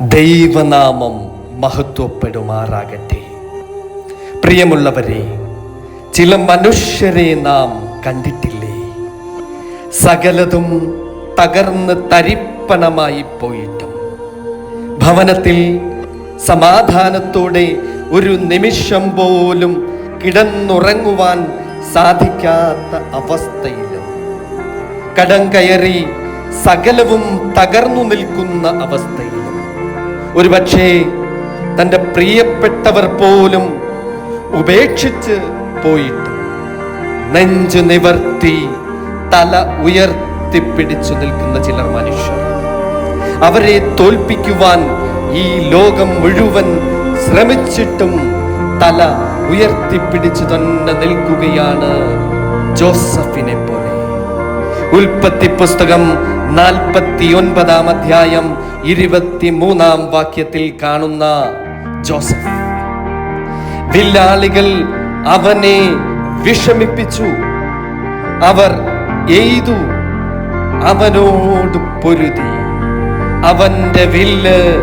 ദൈവനാമം മഹത്വപ്പെടുമാറാകട്ടെ. പ്രിയമുള്ളവരെ ചില മനുഷ്യരെ നാം കണ്ടിട്ടില്ലേ? സകലതും തകർന്ന് തരിപ്പണമായി പോയിട്ടും. ഭവനത്തിൽ സമാധാനത്തോടെ ഒരു നിമിഷം പോലും കിടന്നുറങ്ങുവാൻ സാധിക്കാത്ത അവസ്ഥയിലും. കടം കയറി സകലവും തകർന്നു നിൽക്കുന്ന അവസ്ഥയിലും. ഒരുപക്ഷേ തന്റെ പ്രിയപ്പെട്ടവർ പോലും ഉപേക്ഷിച്ച് പോയിട്ട് നെഞ്ചു നിവർത്തി തല ഉയർത്തി പിടിച്ചു നിൽക്കുന്ന ചിലർ മനുഷ്യർ. അവരെ തോൽപ്പിക്കുവാൻ ഈ ലോകം മുഴുവൻ ശ്രമിച്ചിട്ടും തല ഉയർത്തിപ്പിടിച്ചു തന്നെ നിൽക്കുകയാണ് ജോസഫിനെ പോലെ ഉൽപ്പത്തി പുസ്തകം നാൽപ്പത്തി ഒൻപതാം അധ്യായം ഇരുപത്തി മൂന്നാം വാക്യത്തിൽ കാണുന്ന ജോസഫ്. വില്ലാളികൾ അവനെ വിഷമിപ്പിച്ചു. അവർ എയ്തു അവനോട് പൊരുതി. അവന്റെ വില്ല്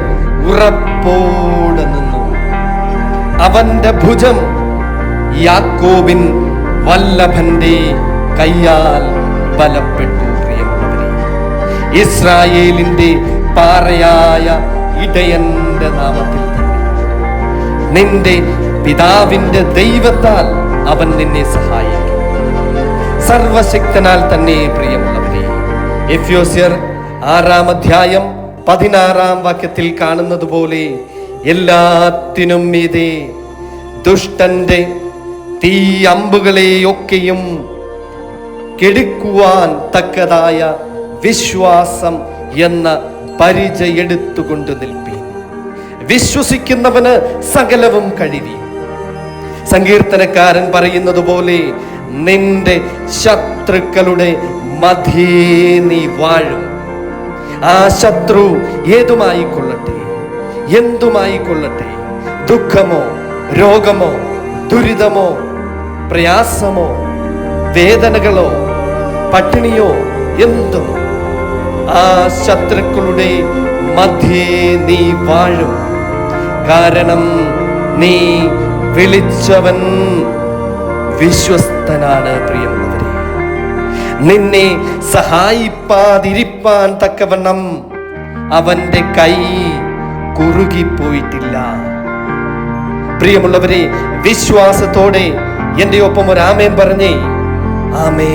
ഉറപ്പോടെ നിന്നു. അവന്റെ ഭുജം യാക്കോബിൻ വല്ലഭന്റെ കയ്യാൽ ബലപ്പെട്ടു പ്രിയമുള്ളവരെ. ഇസ്രായേലിന്റെ പാറയായ ഇടയന്റെ നാമത്തിൽ തന്നെ. നിന്റെ പിതാവിന്റെ ദൈവത്താൽ അവൻ നിന്നെ സഹായിക്കും. സർവശക്തനാൽ തന്നെ പ്രിയമുള്ളവരെ. എഫ്യോസ്യർ ആറാം അധ്യായം പതിനാറാം വാക്യത്തിൽ കാണുന്നത് പോലെ എല്ലാത്തിനും മീതെ ദുഷ്ടന്റെ തീ അമ്പുകളെയൊക്കെയും കെടുക്കുവാൻ തക്കതായ വിശ്വാസം എന്ന പരിചയെടുത്തുകൊണ്ട് നിൽപ്പി വിശ്വസിക്കുന്നവന് സകലവും കഴിയും സങ്കീർത്തനക്കാരൻ പറയുന്നത് പോലെ നിന്റെ ശത്രുക്കളുടെ മധ്യേ നീ വാഴും. ആ ശത്രു എന്തുമായി കൊള്ളട്ടെ ദുഃഖമോ രോഗമോ ദുരിതമോ പ്രയാസമോ വേദനകളോ പട്ടിണിയോ? എന്തും. ആ ശത്രുക്കളുടെ മധ്യേ നീ വാഴും. കാരണം നീ വിളിച്ചവൻ വിശ്വസ്തനാണ് പ്രിയമുള്ളവരെ. നിന്നെ സഹായിപ്പാതിരിപ്പാൻ തക്കവണ്ണം അവന്റെ കൈ കുറുകിപ്പോയിട്ടില്ല. പ്രിയമുള്ളവരെ വിശ്വാസത്തോടെ എന്റെ ഒപ്പം ഒരു ആമേൻ പറഞ്ഞേ. ആമേ